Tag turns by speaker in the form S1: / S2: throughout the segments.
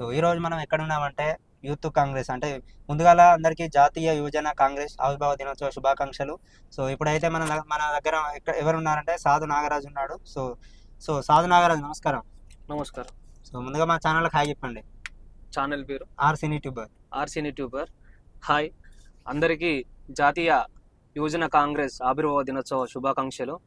S1: So ఈ రోజు మనం ఎక్కడ ఉన్నామంటే యూత్ కాంగ్రెస్. అంటే ముందుగాల అందరికీ జాతీయ యువజన కాంగ్రెస్ ఆవిర్భావ దినోత్సవ శుభాకాంక్షలు. సో ఇప్పుడైతే మన మన దగ్గర ఎక్కడ ఎవరు ఉన్నారంటే సాధు నాగరాజు ఉన్నాడు. సో సో సాధు నాగరాజు నమస్కారం.
S2: నమస్కారం.
S1: సో ముందుగా మా ఛానల్కి హాయ్ చెప్పండి.
S2: ఛానల్ పేరు?
S1: R cine tuber.
S2: ఆర్సీని tuber. Hi. అందరికీ జాతీయ యువజన కాంగ్రెస్ ఆవిర్భావ దినోత్సవ శుభాకాంక్షలు.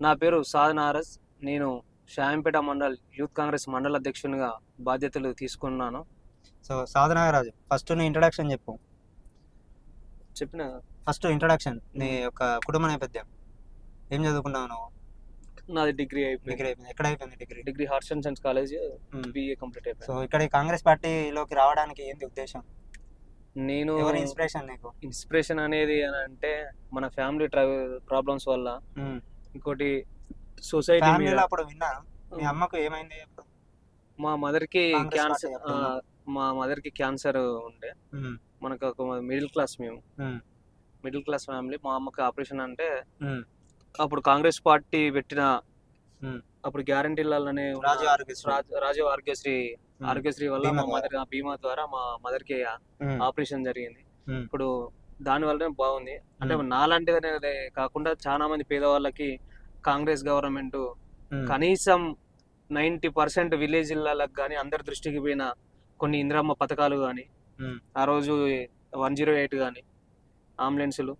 S2: నా పేరు సాధనారస్ నేను షాయంపేట మండల్ యూత్ కాంగ్రెస్ మండల అధ్యక్షునిగా బాధ్యతలు తీసుకున్నాను.
S1: సో సాధు నాగరాజు ఫస్ట్ నీ ఇంట్రడక్షన్ చెప్పు.
S2: చెప్పిన
S1: ఫస్ట్ ఇంట్రడక్షన్ నీ యొక్క కుటుంబ నేపథ్యం. ఏం చదువుకున్నావు నువ్వు?
S2: నాది డిగ్రీ అయిపోయింది.
S1: డిగ్రీ అయిపోయింది. ఎక్కడ అయిపోయింది degree?
S2: Degree arts and science college. BA complete అయిపోయింది.
S1: సో ఇక్కడ కాంగ్రెస్ పార్టీలోకి రావడానికి ఏంటి ఉద్దేశం?
S2: నేను
S1: ఇన్స్పిరేషన్ నీకు?
S2: ఇన్స్పిరేషన్ అనేది అని అంటే మన ఫ్యామిలీ ప్రాబ్లమ్స్ వల్ల. ఇంకోటి సొసైటీ మీద
S1: ఫ్యామిలీలో అప్పుడు విన్నాను మీ అమ్మకు ఏమైంది అప్పుడు
S2: మా మదర్కి
S1: కాంగ్రెస్
S2: క్యాన్సర్
S1: పార్టీ అప్పుడు.
S2: మా మదర్కి క్యాన్సర్ ఉండే. మనకు ఒక మిడిల్ క్లాస్ మేము. మిడిల్ క్లాస్ ఫ్యామిలీ మా అమ్మకి ఆపరేషన్ అంటే. అప్పుడు కాంగ్రెస్ పార్టీ పెట్టిన. అప్పుడు గ్యారంటీలనే
S1: రాజు ఆరోగ్యశ్రీ.
S2: రాజు- రాజు ఆరోగ్యశ్రీ. ఆరోగ్యశ్రీ వల్ల
S1: బీమా
S2: మా మదర్ బీమా ద్వారా మా
S1: మదర్కి.
S2: ఆపరేషన్ జరిగింది. ఇప్పుడు దాని వల్లనే బాగుంది అంటే. నాలాంటిదనే కాకుండా చాలా మంది పేదవాళ్ళకి కాంగ్రెస్ గవర్నమెంట్. కనీసం నైంటీ పర్సెంట్ విలేజ్లకు కానీ అందరి దృష్టికి పోయిన కొన్ని ఇందిరమ్మ పథకాలు కానీ. ఆ రోజు వన్ జీరో ఎయిట్ కానీ అంబులెన్సులు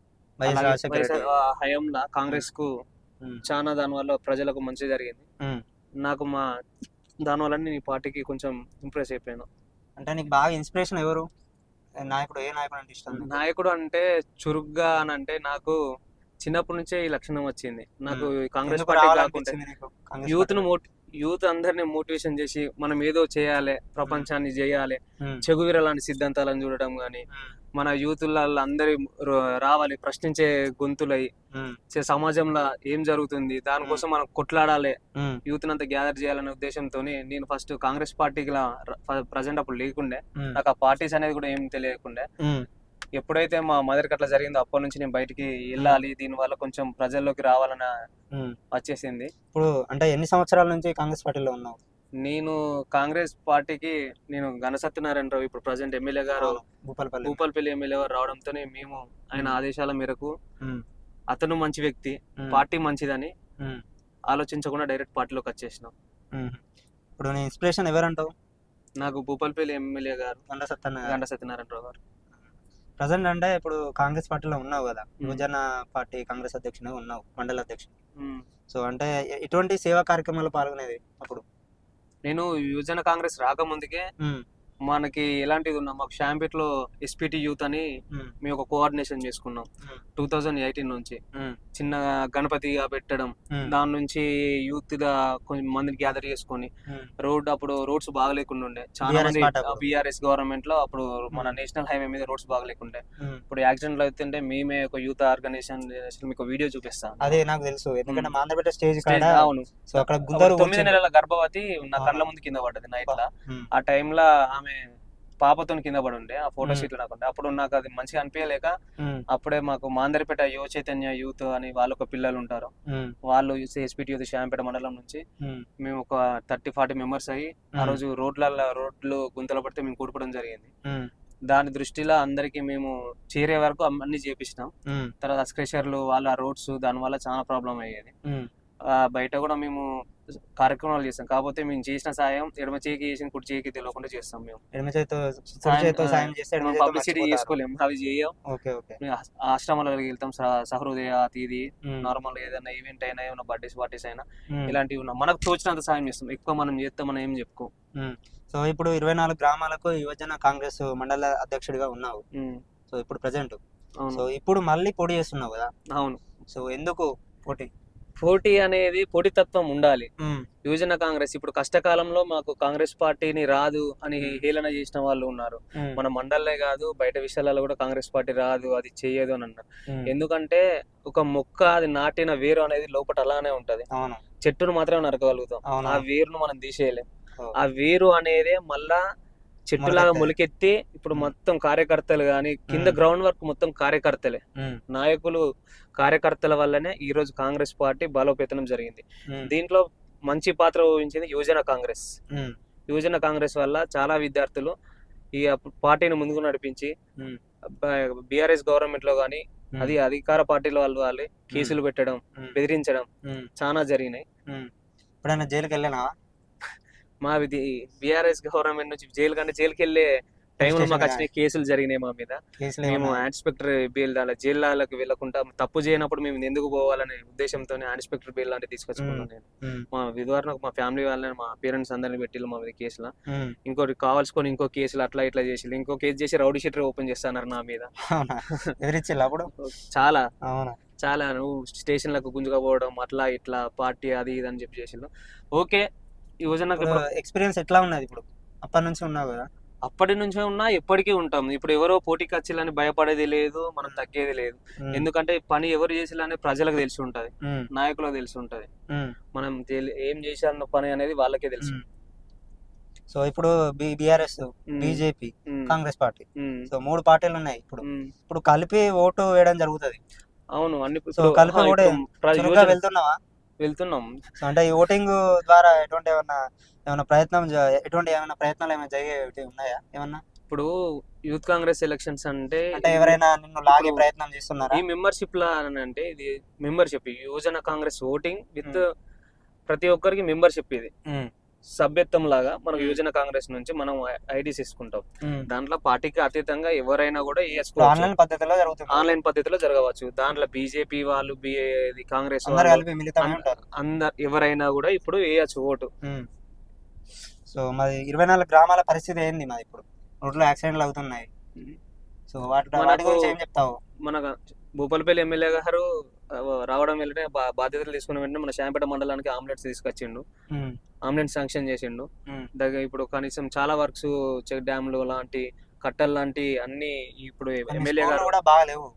S2: హయాంలో
S1: కాంగ్రెస్కు.
S2: చాలా దానివల్ల ప్రజలకు మంచి జరిగింది. నాకు మా దానివల్ల నేను ఈ పార్టీకి కొంచెం ఇంప్రెస్ అయిపోయాను
S1: అంటే నీకు బాగా ఇన్స్పిరేషన్ ఎవరు నాయకుడు ఏ నాయకుడు అంటే ఇష్టం?
S2: నాయకుడు అంటే చురుగ్గా అని అంటే నాకు చిన్నప్పటి నుంచే ఈ లక్షణం వచ్చింది నాకు కాంగ్రెస్ పార్టీ కాకుండా
S1: యూత్ను
S2: యూత్ అందరిని మోటివేషన్ చేసి మనం ఏదో చేయాలి ప్రపంచాన్ని చేయాలి. చెగువిర లాంటి సిద్ధాంతాలను చూడటం
S1: మ్మ్.
S2: మన యూతులలో అందరి రావాలి ప్రశ్నించే గొంతులై సమాజంలో ఏం జరుగుతుంది దానికోసం మనం కొట్లాడాలి. యూత్ అంతా గ్యాదర్ చేయాలనే ఉద్దేశంతో నేను ఫస్ట్ కాంగ్రెస్ పార్టీకి ప్రజెంట్ అప్పుడు లేకుండే. నాకు ఆ పార్టీస్ అనేది కూడా ఏం తెలియకుండే. ఎప్పుడైతే మా మదర్కి అట్లా జరిగిందో అప్పటి నుంచి నేను బయటికి వెళ్ళాలి దీని వల్ల కొంచెం ప్రజల్లోకి రావాలని
S1: మ్మ్.
S2: వచ్చేసింది
S1: ఇప్పుడు అంటే ఎన్ని సంవత్సరాల నుంచి కాంగ్రెస్ పార్టీలో ఉన్నావు
S2: నేను కాంగ్రెస్ పార్టీకి నేను గణ సత్యనారాయణ రావు ఇప్పుడు ప్రజెంట్ ఎమ్మెల్యే గారు
S1: భూపాలపల్లి
S2: భూపాలపల్లి ఎమ్మెల్యే గారు రావడంతోనే మేము ఆయన. ఆదేశాల మేరకు. అతను మంచి వ్యక్తి. పార్టీ మంచిదని. ఆలోచించకుండా డైరెక్ట్ పార్టీలోకి వచ్చేసినాం.
S1: ఇప్పుడు ఇన్స్పిరేషన్ ఎవరంటావు
S2: నాకు భూపాలపల్లి ఎమ్మెల్యే గారు
S1: గండ
S2: సత్యనారాయణ రావు గారు
S1: ప్రజెంట్ అంటే ఇప్పుడు కాంగ్రెస్ పార్టీలో ఉన్నావు కదా. యువజన పార్టీ కాంగ్రెస్ అధ్యక్షుడు ఉన్నావు మండల అధ్యక్షుడు. సో అంటే ఎటువంటి సేవా కార్యక్రమాలు పాల్గొనేది అప్పుడు
S2: నేను యువజన కాంగ్రెస్ రాకముందుకే. మనకి ఎలాంటిది ఉన్నా మాకు షాంపేట్లో ఎస్పీటీ యూత్ అని
S1: మ్మ్.
S2: ఒక కోఆర్డినేషన్ చేసుకున్నాం. టూ థౌజండ్ ఎయిటీన్ నుంచి. చిన్న గణపతిగా పెట్టడం. దాని నుంచి యూత్గా కొంచెం మందిని గ్యాదర్ చేసుకొని. రోడ్ అప్పుడు రోడ్స్ బాగలేకుండా ఉండే చాలా మంది. బీఆర్ఎస్ గవర్నమెంట్లో అప్పుడు మన. నేషనల్ హైవే మీద రోడ్స్ బాగలేకుండే. ఇప్పుడు యాక్సిడెంట్లు అవుతుంటే మేమే ఒక యూత్ ఆర్గనైజేషన్ మీకు వీడియో చూపిస్తాం
S1: అదే నాకు తెలుసు ఎందుకంటే. మా ఆంధ్రప్రదేశ్ స్టేజ్
S2: అవును
S1: సో అక్కడ
S2: తొమ్మిది నెలల గర్భవతి నా. కళ్ళ ముందు కింద పడ్డది నైట్. ఆ టైంలో ఆమె పాపతో కింద పడి ఉండే ఆ ఫోటో. షీట్ నాకుండే అప్పుడు నాకు అది మంచిగా అనిపించలేక. అప్పుడే మాకు మాందరిపేట యువ చైతన్య యూత్ అని వాళ్ళ ఒక పిల్లలు ఉంటారు. వాళ్ళు ఎస్పీటీ యూత్ శ్యాంపేట మండలం నుంచి
S1: మ్మ్.
S2: ఒక థర్టీ ఫార్టీ మెంబర్స్ అయ్యి ఆ. రోజు రోడ్లలో రోడ్లు గుంతలు పడితే మేము కూడుకోవడం జరిగింది. దాని దృష్టిలో అందరికి మేము చేరే వరకు అన్ని చేపించినాం. తర్వాత స్క్రెషర్లు వాళ్ళ రోడ్స్ దాని వల్ల చాలా ప్రాబ్లం అయ్యేది బయట కూడా మేము కార్యక్రమాలు చేస్తాం. కాకపోతే మేము చేసిన సాయం ఎడమ చేయికి చేసిన కుడి చేయికి తెలియకుండా చేస్తాం మేము.
S1: ఎడమ చేతితో
S2: సాయం-
S1: చేస్తే
S2: పబ్లిసిటీ. చేసుకోలేము అవి చేయం.
S1: Okay okay.
S2: ఆశ్రమాలకు వెళ్తాం. సహృదయ ఇది
S1: మ్మ్.
S2: నార్మల్ ఏదైనా ఈవెంట్ అయినా ఏమైనా బర్త్డేస్ పార్టీస్ అయినా. ఇలాంటివి ఉన్నా. మనకు తోచినంత సాయం చేస్తాం. ఎక్కువ మనం చేస్తే మనం ఏం చెప్పుకో.
S1: సో ఇప్పుడు ఇరవై నాలుగు గ్రామాలకు యువజన కాంగ్రెస్ మండల అధ్యక్షుడిగా ఉన్నావు. సో ఇప్పుడు ప్రజెంట్ సో ఇప్పుడు మళ్ళీ పోటీ చేస్తున్నావు కదా?
S2: అవును.
S1: సో ఎందుకు పోటీ?
S2: పోటీ అనేది పోటీతత్వం ఉండాలి. యువజన కాంగ్రెస్ ఇప్పుడు కష్టకాలంలో మాకు కాంగ్రెస్ పార్టీని రాదు అని. హేళన చేసిన వాళ్ళు ఉన్నారు. మన మండలే కాదు బయట విషయాలలో కూడా కాంగ్రెస్ పార్టీ రాదు అది చేయదు అని అన్నారు. ఎందుకంటే ఒక మొక్క అది నాటిన వేరు అనేది లోపల అలానే ఉంటది చెట్టును మాత్రమే నరకగలుగుతాం. ఆ వేరును మనం తీసేయలేం. ఆ వేరు అనేదే మళ్ళా చెట్టులాగా. మొలకెత్తి ఇప్పుడు. మొత్తం కార్యకర్తలు కానీ కింద. గ్రౌండ్ వర్క్ మొత్తం కార్యకర్తలే. నాయకులు కార్యకర్తల వల్లనే ఈ రోజు కాంగ్రెస్ పార్టీ బలోపేతనం జరిగింది. దీంట్లో మంచి పాత్ర వహించింది యువజన కాంగ్రెస్. యువజన కాంగ్రెస్ వల్ల చాలా విద్యార్థులు ఈ పార్టీని ముందుకు నడిపించి. బీఆర్ఎస్ గవర్నమెంట్లో
S1: ఉమ్.
S2: అది అధికార పార్టీల వాళ్ళు వాళ్ళే కేసులు పెట్టడం. బెదిరించడం. చాలా జరిగినాయి.
S1: ఎప్పుడైనా జైలుకి వెళ్ళినా
S2: మా బీఆర్ఎస్ గవర్నమెంట్ నుంచి జైలు కంటే జైలుకి వెళ్ళే టైంలో మాకు వచ్చిన కేసులు జరిగినాయి మా మీద. మేము? ఇన్స్పెక్టర్ బెయిల్ అలా జైళ్ళకి వెళ్ళకుండా తప్పు చేయనప్పుడు మేము ఎందుకు పోవాలనే ఉద్దేశంతో ఇన్స్పెక్టర్ బెయిల్ లాంటివి తీసుకొచ్చుకున్నాను నేను. మా విధారణకు మా ఫ్యామిలీ వాళ్ళని మా పేరెంట్స్ అందరిని పెట్టిల్లు మా మీద కేసులో. ఇంకోటి కావాల్సుకొని ఇంకో కేసులు అట్లా ఇట్లా చేసి ఇంకో కేసు చేసి రౌడీ షీటర్ ఓపెన్ చేస్తున్నారు నా మీద.
S1: అప్పుడు?
S2: చాలా. చాలా. నువ్వు స్టేషన్లకు గుంజుకపోవడం అట్లా ఇట్లా పార్టీ అది ఇది అని చెప్పి చేసిండు ఓకే.
S1: ఇప్పుడు ఎక్స్పీరియన్స్ ఎట్లా ఉన్నది ఇప్పుడు? అప్పటి నుంచి ఉన్నావు కదా?
S2: అప్పటి నుంచే ఉన్నా ఎప్పటికీ ఉంటాం. ఇప్పుడు ఎవరో పోటీకి వచ్చిలని భయపడేది లేదు మనం తగ్గేది లేదు. ఎందుకంటే పని ఎవరు చేసేయాలని ప్రజలకు తెలిసి ఉంటది. నాయకులకు తెలిసి ఉంటది. మనం ఏం చేశారన్న పని అనేది వాళ్ళకే తెలుసు.
S1: సో ఇప్పుడు BRS BJP Congress party. So మూడు పార్టీలు ఉన్నాయి ఇప్పుడు. ఇప్పుడు కలిపి ఓటు వేయడం జరుగుతుంది.
S2: అవును అన్ని
S1: కలిపి కూడా
S2: యువజన-
S1: వెళ్తున్నావా?
S2: వెళ్తున్నాం.
S1: సో అంటే ఈ ఓటింగ్ ద్వారా ఎటువంటి ఏమన్నా ఏమన్నా ప్రయత్నం ఎటువంటి ఏమైనా ప్రయత్నాలు ఏమైనా జరిగేవి ఉన్నాయా? ఏమన్నా?
S2: ఇప్పుడు యూత్ కాంగ్రెస్ ఎలక్షన్స్ అంటే
S1: అంటే ఎవరైనా నిన్ను లాగే ప్రయత్నం చేస్తున్నారా?
S2: ఈ మెంబర్షిప్ లా అంటే ఇది మెంబర్షిప్ యువజన కాంగ్రెస్ ఓటింగ్ విత్ ప్రతి ఒక్కరికి మెంబర్షిప్ ఇది. సభ్యత్వం లాగా
S1: మ్మ్.
S2: యువజన కాంగ్రెస్ నుంచి మనం ఐడీస్ తీసుకుంటాం. దాంట్లో పార్టీకి అతీతంగా ఎవరైనా కూడా
S1: ఆన్లైన్ పద్ధతిలో జరుగుతుంది
S2: ఆన్లైన్ పద్ధతిలో జరగవచ్చు దాంట్లో బీజేపీ వాళ్ళు కాంగ్రెస్
S1: అందరు
S2: ఎవరైనా కూడా ఇప్పుడు వేయచ్చు ఓటు.
S1: సో మరి ఇరవై నాలుగు గ్రామాల పరిస్థితి ఏంది మరి ఇప్పుడు రోడ్లో యాక్సిడెంట్లు అవుతున్నాయి. సో వాటి గురించి ఏం చెప్తావు
S2: మన భూపాలపల్లి ఎమ్మెల్యే గారు రావడం వెంటనే బాధ్యతలు తీసుకున్న వెంటనే మన శాంపేట మండలానికి అంబులెన్స్ తీసుకొచ్చిండు.
S1: ఉమ్.
S2: అంబులెన్స్ శాంక్షన్ చేసిండు. దగ్గర ఇప్పుడు కనీసం చాలా వర్క్స్ చెక్ డ్యామ్లు లాంటి కట్టలు లాంటి అన్ని ఇప్పుడు ఎమ్మెల్యే గారు
S1: కూడా బాగాలేవు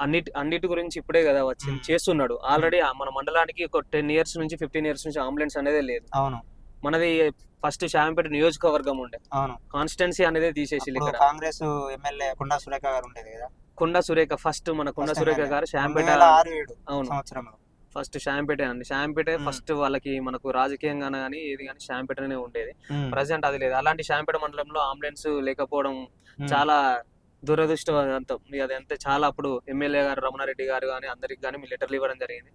S2: అన్నిటి అన్నిటి గురించి ఇప్పుడే కదా వచ్చింది. చేస్తున్నాడు. ఆల్రెడీ మన మండలానికి ఒక టెన్ ఇయర్స్ నుంచి ఫిఫ్టీన్ ఇయర్స్ నుంచి అంబులెన్స్ అనేది లేదు.
S1: అవును.
S2: మనది ఫస్ట్ శాంపేట నియోజకవర్గం ఉండే.
S1: అవును.
S2: కాన్స్టిట్యున్సీ అనేది తీసేసి
S1: కాంగ్రెస్ ఎమ్మెల్యే కొండా సురేఖ గారు ఉండేది కదా.
S2: కొండ సురేఖ ఫస్ట్ మన కొండ సురేఖ. గారు శాంపేట
S1: ఏడు
S2: అవును ఫస్ట్ శాంపేటే అండి శాంపేటే. ఫస్ట్ వాళ్ళకి మనకు రాజకీయంగా కానీ ఏది కానీ శాంపేటనే ఉండేది. ప్రజెంట్ అది లేదు అలాంటి శాంపేట మండలంలో అంబులెన్స్ లేకపోవడం. చాలా దురదృష్టవంతం అది అంతే చాలా అప్పుడు ఎమ్మెల్యే గారు రమణారెడ్డి గారు కానీ అందరికి కానీ మీ లెటర్లు ఇవ్వడం జరిగింది.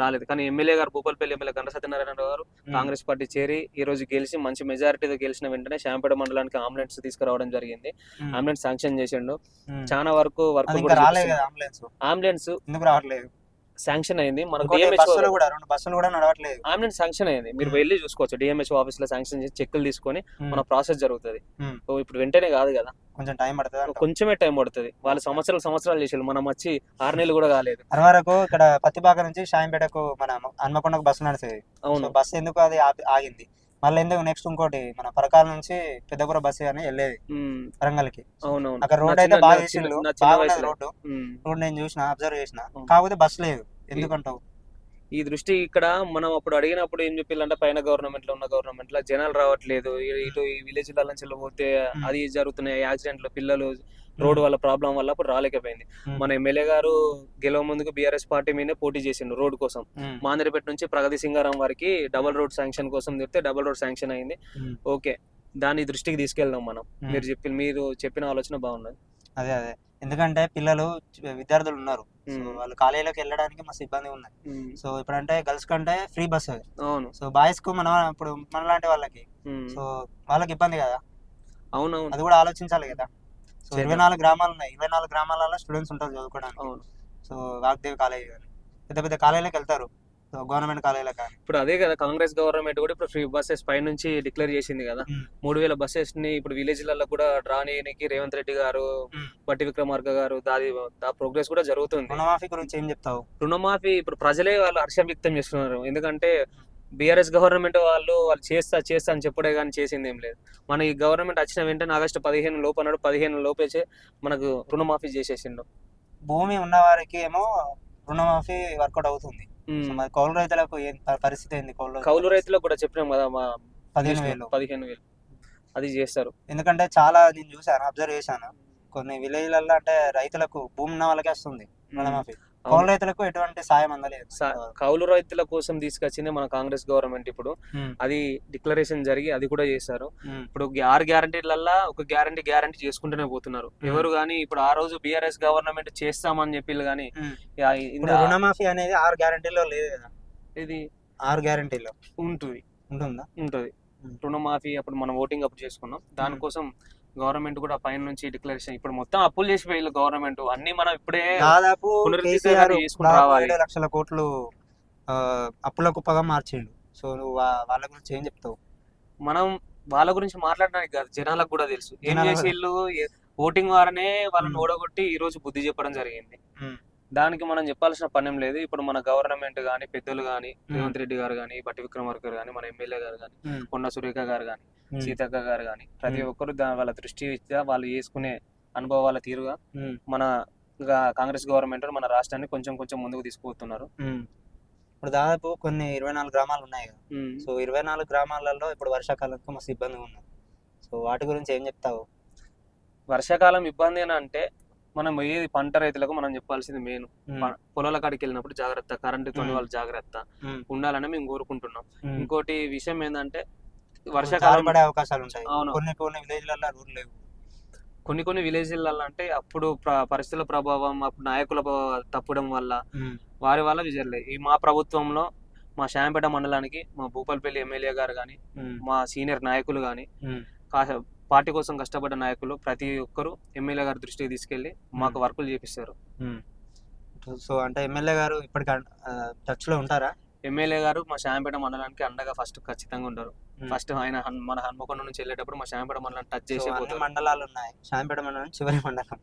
S2: రాలేదు కానీ ఎమ్మెల్యే గారు భూపాలపల్లి ఎమ్మెల్యే గంట సత్యనారాయణ గారు. కాంగ్రెస్ పార్టీ చేరి ఈ రోజు గెలిచి మంచి మెజారిటీతో గెలిచిన వెంటనే శాంపేట మండలానికి అంబులెన్స్ తీసుకురావడం జరిగింది. అంబులెన్స్ శాంక్షన్ చేసిండు. చాలా వరకు వర్క్
S1: అంబులెన్స్
S2: అంబులెన్స్
S1: ఎందుకు రావట్లేదు
S2: శాంక్షన్ అయింది. మనకు
S1: బస్సులు కూడా రెండు బస్సులు కూడా నడవట్లేదు.
S2: అంబులెన్స్ శాంక్షన్ అయింది. మీరు. వెళ్ళి చూసుకోవచ్చు. డిఎంహెచ్ ఆఫీస్లో శాంక్షన్ చేసి చెక్కులు తీసుకొని. మన ప్రాసెస్ జరుగుతుంది. సో ఇప్పుడు వెంటనే కాదు కదా.
S1: కొంచెం టైం పడుతుంది.
S2: కొంచెమే టైం పడుతుంది. వాళ్ళు సంవత్సరాలు సంవత్సరాలు చేసారు మనం వచ్చి ఆరు నెలలు కూడా కాలేదు.
S1: అది వరకు ఇక్కడ పత్తిపాక నుంచి షాయంపేటకు మన హన్మకొండకు బస్సు నడిచేది.
S2: అవును.
S1: బస్సు ఎందుకు అది ఆగింది? మళ్ళీ ఎందుకు నెక్స్ట్ ఇంకోటి మన పరకాల నుంచి పెద్దపుర బస్సు అని వెళ్ళేది. వరంగల్కి అక్కడ రోడ్ అయితే బాగా చేసిండు బాగున్నది. రోడ్డు. రోడ్ నేను చూసిన అబ్జర్వ్ చేసిన. కాకపోతే బస్సు లేదు ఎందుకంటావు
S2: ఈ దృష్టి ఇక్కడ మనం అప్పుడు అడిగినప్పుడు ఏం చెప్పాలంటే పైన గవర్నమెంట్లో ఉన్న గవర్నమెంట్లో జనాలు రావట్లేదు ఇటు ఈ విలేజ్ నుంచి పోతే. అది జరుగుతున్నాయి యాక్సిడెంట్లు పిల్లలు రోడ్ వల్ల ప్రాబ్లం వల్ల అప్పుడు రాలేకపోయింది. మన ఎమ్మెల్యే గారు గెలవ ముందుకు బీఆర్ఎస్ పార్టీ మీదే పోటీ చేసిండు రోడ్ కోసం. మాందరిపేట నుంచి ప్రగతి సింగారం వారికి డబుల్ రోడ్ శాంక్షన్ కోసం చెప్తే డబుల్ రోడ్ శాంక్షన్ అయింది. ఓకే దాని దృష్టికి తీసుకెళ్దాం మనం. మీరు చెప్పి మీరు చెప్పిన ఆలోచన బాగున్నది
S1: అదే అదే ఎందుకంటే పిల్లలు విద్యార్థులు ఉన్నారు. వాళ్ళు కాలేజీలోకి వెళ్ళడానికి మస్తు ఇబ్బంది
S2: ఉమ్.
S1: సో ఇప్పుడంటే గర్ల్స్ కంటే ఫ్రీ బస్
S2: అవును.
S1: సో బాయ్స్కు మన ఇప్పుడు మనలాంటి వాళ్ళకి.
S2: ఉమ్.
S1: సో వాళ్ళకి ఇబ్బంది కదా.
S2: అవునవును.
S1: అది కూడా ఆలోచించాలి కదా. సో. ఇరవై నాలుగు గ్రామాలు ఉన్నాయి. ఇరవై నాలుగు గ్రామాలలో స్టూడెంట్స్ ఉంటారు చదువుకోవడానికి.
S2: అవును.
S1: సో వాగ్దేవి కాలేజ్ పెద్ద పెద్ద కాలేజీలకు వెళ్తారు. గవర్నమెంట్ కాలేజీలకు కానీ.
S2: ఇప్పుడు అదే కదా కాంగ్రెస్ గవర్నమెంట్ కూడా ఇప్పుడు ఫ్రీ బస్సెస్ పై నుంచి డిక్లేర్ చేసింది కదా. మూడు వేల బస్సెస్ని ఇప్పుడు విలేజ్లలో కూడా రానియనికి రేవంత్ రెడ్డి గారు. బట్టి విక్రమార్క గారు దాది ఆ ప్రోగ్రెస్ కూడా జరుగుతుంది.
S1: రుణమాఫీ గురించి ఏం చెప్తావు?
S2: రుణమాఫీ ఇప్పుడు ప్రజలే వాళ్ళు హర్షం వ్యక్తం చేస్తున్నారు. ఎందుకంటే బీఆర్ఎస్ గవర్నమెంట్ వాళ్ళు వాళ్ళు చేస్తా చేస్తా అని చెప్పడే కానీ చేసింది ఏం లేదు. మన ఈ గవర్నమెంట్ వచ్చిన వెంటనే ఆగస్టు పదిహేను లోపు అన్నాడు. పదిహేను లోపేచే మనకు రుణమాఫీ చేసేసిండు.
S1: భూమి ఉన్న వారికి ఏమో రుణమాఫీ వర్కౌట్ అవుతుంది. మరి కౌలు రైతులకు ఏం ప- పరిస్థితి ఏంది కౌలు
S2: కౌలు రైతులకు కూడా చెప్పినాం కదా మా
S1: పదిహేను వేలు.
S2: పదిహేను వేలు. అది చేస్తారు.
S1: ఎందుకంటే చాలా నేను చూసాను అబ్జర్వ్ చేశాను. కొన్ని విలేజ్లలో అంటే రైతులకు భూమి ఉన్న వాళ్ళకే వస్తుంది. రుణమాఫీ. కౌలు రైతులకు ఎటువంటి సాయం అందలేదు.
S2: కౌలు రైతుల కోసం తీసుకొచ్చింది మన కాంగ్రెస్ గవర్నమెంట్ ఇప్పుడు. అది డిక్లరేషన్ జరిగి అది కూడా చేశారు. ఇప్పుడు ఆరు గ్యారంటీలల్లా ఒక గ్యారంటీ గ్యారంటీ చేసుకుంటూనే పోతున్నారు. ఎవరు కానీ ఇప్పుడు ఆ రోజు బీఆర్ఎస్ గవర్నమెంట్ చేస్తామని చెప్పి కానీ
S1: రుణమాఫీ అనేది ఆరు గ్యారంటీలో లేదు కదా?
S2: ఇది
S1: ఆరు గ్యారంటీలో
S2: ఉంటుంది.
S1: ఉంటుందా?
S2: ఉంటుంది. రుణమాఫీ అప్పుడు మనం ఓటింగ్ అప్పుడు చేసుకున్నాం. దానికోసం గవర్నమెంట్ కూడా పైన నుంచి డిక్లరేషన్ ఇప్పుడు మొత్తం అప్పులు చేసి పోయిల్లు గవర్నమెంట్ అన్ని మనం ఇప్పుడే
S1: దాదాపు లక్షల కోట్లు అప్పుల కుప్పగా మార్చిండు సో నువ్వు వాళ్ళ గురించి ఏం చెప్తావు
S2: మనం వాళ్ళ గురించి మాట్లాడడానికి కాదు జనాలకు కూడా తెలుసు ఏం చేసి వీళ్ళు ఓటింగ్ వారనే వాళ్ళని. ఓడగొట్టి ఈ రోజు బుద్ధి చెప్పడం జరిగింది. దానికి మనం చెప్పాల్సిన పనేం లేదు ఇప్పుడు మన గవర్నమెంట్ కానీ పెద్దలు కానీ రేవంత్ రెడ్డి గారు కానీ బట్టి విక్రమార్క గారు మన ఎమ్మెల్యే గారు
S1: ఉమ్.
S2: కొండ సురేఖ గారు
S1: ఉమ్.
S2: సీతక్క గారు కానీ ప్రతి. ఒక్కరు వాళ్ళ దృష్టి వాళ్ళు చేసుకునే అనుభవాల తీరుగా. మన కాంగ్రెస్ గవర్నమెంట్ మన రాష్ట్రాన్ని కొంచెం కొంచెం ముందుకు తీసుకుపోతున్నారు.
S1: ఇప్పుడు దాదాపు కొన్ని ఇరవై నాలుగు గ్రామాలు ఉన్నాయి కదా. సో ఇరవై నాలుగు గ్రామాలలో ఇప్పుడు వర్షాకాలంకు మస్తు ఇబ్బందిగా ఉన్నది సో వాటి గురించి ఏం చెప్తావు
S2: వర్షాకాలం ఇబ్బంది అంటే మనం ఏది పంట రైతులకు మనం చెప్పాల్సింది మెయిన్ పొలాల కాడికి వెళ్ళినప్పుడు జాగ్రత్త కరెంటు తోని. వాళ్ళు జాగ్రత్త. ఉండాలని మేము కోరుకుంటున్నాం. ఇంకోటి విషయం ఏంటంటే వర్షాకాలం
S1: జారిపడే అవకాశాలు ఉంటాయి
S2: అవును.
S1: కొన్ని కొన్ని విలేజ్లలో రూల్ లేవు
S2: కొన్ని కొన్ని విలేజ్లలో అంటే అప్పుడు ప్ర- పరిస్థితుల ప్రభావం అప్పుడు నాయకుల తప్పడం వల్ల. వారి వల్ల విజయలే ఈ మా ప్రభుత్వంలో మా శాంపేట మండలానికి మా భూపాలపల్లి ఎమ్మెల్యే గారు కానీ. మా సీనియర్ నాయకులు కానీ పార్టీ కోసం కష్టపడ్డ నాయకులు ప్రతి ఒక్కరు ఎమ్మెల్యే గారి దృష్టికి తీసుకెళ్ళి మాకు వర్కులు చేపిస్తారు.
S1: సో అంటే ఎమ్మెల్యే గారు ఇప్పటికి టచ్లో ఉంటారా
S2: ఎమ్మెల్యే గారు మా శాంపేట మండలానికి అండగా ఫస్ట్ ఖచ్చితంగా ఉంటారు.
S1: ఉమ్.
S2: ఫస్ట్ ఆయన హన్- మన హన్మకొండ నుంచి వెళ్ళేటప్పుడు మా శాంపేట మండలం టచ్ చేసే
S1: మండలాలు ఉన్నాయి. శాంపేట మండలం చివరి మండలం.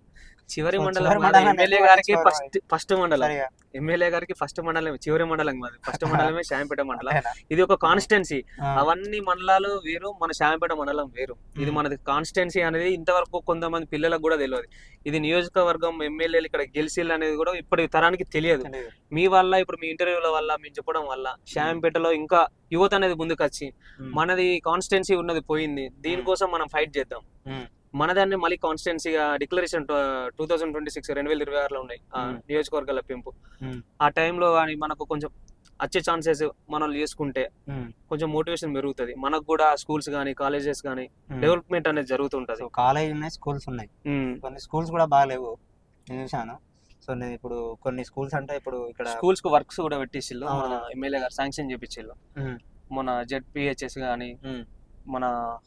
S2: చివరి మండలం ఎమ్మెల్యే గారికి ఫస్ట్ ఫస్ట్ మండలం. ఎమ్మెల్యే గారికి ఫస్ట్ మండలం చివరి మండలం కాదు ఫస్ట్ మండలమే శాంపేట మండలం? ఇది ఒక కాన్స్టెన్సీ. అవన్నీ మండలాలు వేరు మన శాంపేట మండలం వేరు. ఇది
S1: మ్మ్.
S2: మనది కాన్స్టెన్సీ అనేది ఇంతవరకు కొంతమంది పిల్లలకు కూడా తెలియదు. ఇది నియోజకవర్గం ఎమ్మెల్యేలు ఇక్కడ గెలిచిల్ అనేది కూడా ఇప్పటి తరానికి తెలియదు.
S1: తెలియదు.
S2: మీ వల్ల ఇప్పుడు మీ ఇంటర్వ్యూల వల్ల మేము చెప్పడం వల్ల శాంపేటలో ఇంకా యువత అనేది ముందుకు వచ్చి
S1: ఉమ్.
S2: మనది కాన్స్టెన్సీ ఉన్నది పోయింది దీనికోసం మనం ఫైట్ చేద్దాం
S1: ఉమ్.
S2: మనదాన్ని మళ్ళీ కాన్స్టెన్సీగా declaration two thousand twenty six రెండు వేల ఇరవై ఆరులో ఉన్నాయి. నియోజకవర్గాల పెంపు. ఆ టైంలో కానీ మనకు కొంచెం వచ్చే ఛాన్సెస్ మనం చేసుకుంటే. కొంచెం మోటివేషన్ పెరుగుతుంది మనకు కూడా స్కూల్స్ కానీ కాలేజెస్ కానీ. డెవలప్మెంట్ అనేది జరుగుతుంటది
S1: కాలేజ్ ఉన్నాయి స్కూల్స్ ఉన్నాయి. కొన్ని స్కూల్స్ కూడా బాగాలేవు నేను చూసాను సో నేను ఇప్పుడు కొన్ని స్కూల్స్ అంటే ఇప్పుడు ఇక్కడ
S2: స్కూల్స్కు వర్క్స్ కూడా పెట్టించిల్లు మన. ఎమ్మెల్యే గారు శాంక్షన్ చేపించిల్లు. మన జెడ్పిహెచ్ఎస్ కానీ
S1: ఉమ్.
S2: మన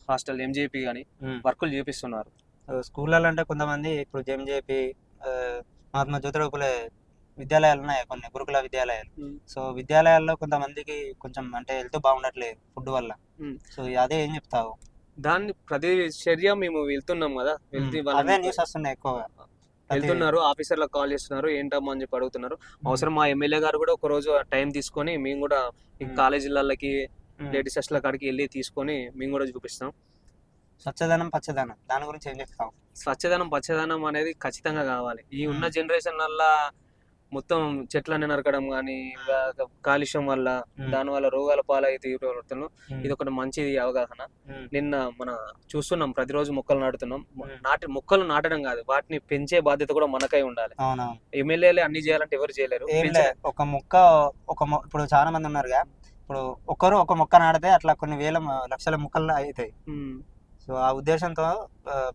S2: హాస్టల్ ఎంజేపీ కానీ
S1: ఉమ్.
S2: వర్కులు చేపిస్తున్నారు
S1: స్కూళ్ళలో అంటే కొంతమంది ఇప్పుడు జేఎంజేపీ మహాత్మా జ్యోతిరావు పులే విద్యాలయాలు ఉన్నాయి కొన్ని గురుకుల విద్యాలయాలు. సో విద్యాలయాల్లో కొంతమందికి కొంచెం అంటే హెల్త్ బాగుండట్లేదు ఫుడ్ వల్ల. సో అదే ఏం చెప్తావు
S2: దాన్ని ప్రతి చర్య మేము వెళ్తున్నాం కదా వెళ్తే
S1: న్యూస్ వస్తున్నాయి ఎక్కువగా
S2: వెళ్తున్నారు ఆఫీసర్లకు కాల్ చేస్తున్నారు ఏంటమ్మా అని చెప్పి అడుగుతున్నారు అవసరం మా ఎమ్మెల్యే గారు కూడా ఒక రోజు టైం తీసుకొని మేము కూడా. కాలేజీలకి. లేడీస్ హాస్టల్ కాడికి వెళ్ళి తీసుకొని మేము కూడా చూపిస్తాం
S1: స్వచ్ఛదనం పచ్చదనం దాని గురించి ఏం చెప్తావు
S2: స్వచ్ఛదనం పచ్చదనం అనేది ఖచ్చితంగా కావాలి ఈ ఉన్న. జనరేషన్ వల్ల మొత్తం చెట్లన్నీ నరకడం కానీ కాలుష్యం వల్ల. దాని వల్ల రోగాల పాలైతే తీవ్రవర్తనం
S1: ఉమ్.
S2: ఇది ఒకటి మంచిది అవగాహన. నిన్న మన చూస్తున్నాం ప్రతిరోజు మొక్కలు నాటుతున్నాం. నాటి మొక్కలు నాటడం కాదు వాటిని పెంచే బాధ్యత కూడా మనకై ఉండాలి ఎమ్మెల్యేలే అన్ని చేయాలంటే ఎవరు చేయలేరు
S1: ఒక మొక్క ఒక ఇప్పుడు చాలా మంది ఉన్నారుగా ఇప్పుడు ఒక్కరు ఒక మొక్క నాటితే అట్లా కొన్ని వేల లక్షల మొక్కలు అవుతాయి. సో ఆ ఉద్దేశంతో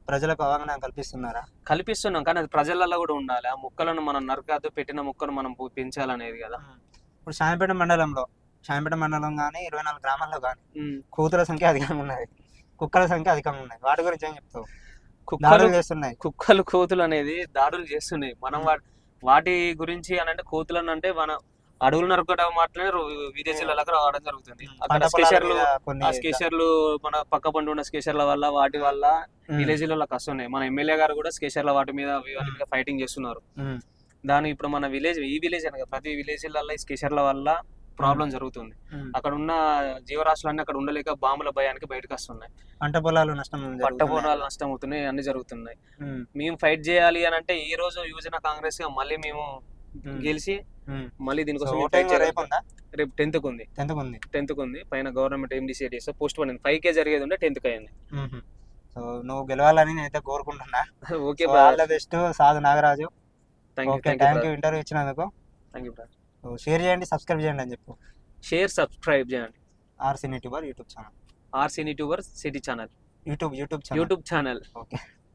S1: ప్రజలకు అవగాహన కల్పిస్తున్నారా?
S2: కల్పిస్తున్నాం. కానీ అది ప్రజలలో కూడా ఉండాలి. ఆ మొక్కలను మనం నరకాదు పెట్టిన మొక్కను మనం పు- పెంచాలనేది కదా.
S1: ఇప్పుడు సాయంపేట మండలంలో సాయంపేట మండలం కానీ ఇరవై నాలుగు గ్రామాల్లో కానీ. కూతుల సంఖ్య అధికంగా ఉన్నది. కుక్కల సంఖ్య అధికంగా ఉన్నది. వాటి గురించి ఏం చెప్తావు?
S2: కుక్కలు
S1: దాడులు చేస్తున్నాయి.
S2: కుక్కలు కోతులు అనేది దాడులు చేస్తున్నాయి. మనం వా- వాటి గురించి అని అంటే కోతులను అంటే మన అడవులు నరకడం రో- విదేశీలకు రావడం జరుగుతుంది.
S1: పంట
S2: అక్కడ స్కేషర్లు ఆ స్కేషర్లు మన పక్క పండు ఉన్న స్కేషర్ల వల్ల వాటి వల్ల
S1: ఉమ్,
S2: విలేజ్లలో వస్తున్నాయి మన ఎమ్మెల్యే గారు కూడా స్కేషర్ల వాటి మీద వాటి మీద ఫైటింగ్ చేస్తున్నారు. దాని ఇప్పుడు మన విలేజ్ ఈ విలేజ్ అనగా ప్రతి విలేజ్లలో ఈ స్కేషర్ల వల్ల ప్రాబ్లం జరుగుతుంది. అక్కడ ఉన్న జీవరాశులన్నీ అక్కడ ఉండలేక బాంబుల భయానికి బయటకు వస్తున్నాయి.
S1: పంట పొలాలు నష్టం జరుగుతున్నాయి.
S2: పొలాలు నష్టం అవుతున్నాయి అన్ని జరుగుతున్నాయి. మేము ఫైట్ చేయాలి అని అంటే ఈ రోజు యువజన కాంగ్రెస్గా మళ్ళీ మేము గెలిచి. మళ్ళీ దీనికోసం.
S1: రేపు ఉందా
S2: రేపు టెన్త్కు ఉంది
S1: టెన్త్ ఉంది
S2: టెన్త్ ఉంది పైన గవర్నమెంట్ ఏం డిసైడ్ చేస్తే పోస్ట్ పోన్ ఫైవ్ కే జరిగేది ఉంటే టెన్త్కి అయింది.
S1: సో నువ్వు గెలవాలని నేనైతే కోరుకుంటున్నా.
S2: Okay
S1: all the best Sadhu Nagaraju.
S2: Thank you
S1: interview ఇచ్చినందుకు.
S2: థ్యాంక్ యూ
S1: సో షేర్ చేయండి సబ్స్క్రైబ్ చేయండి అని చెప్పు.
S2: షేర్ సబ్స్క్రైబ్ చేయండి.
S1: ఆర్సీని YouTuber YouTube channel
S2: ఆర్సీని tuber city channel
S1: YouTube YouTube channel
S2: YouTube channel
S1: okay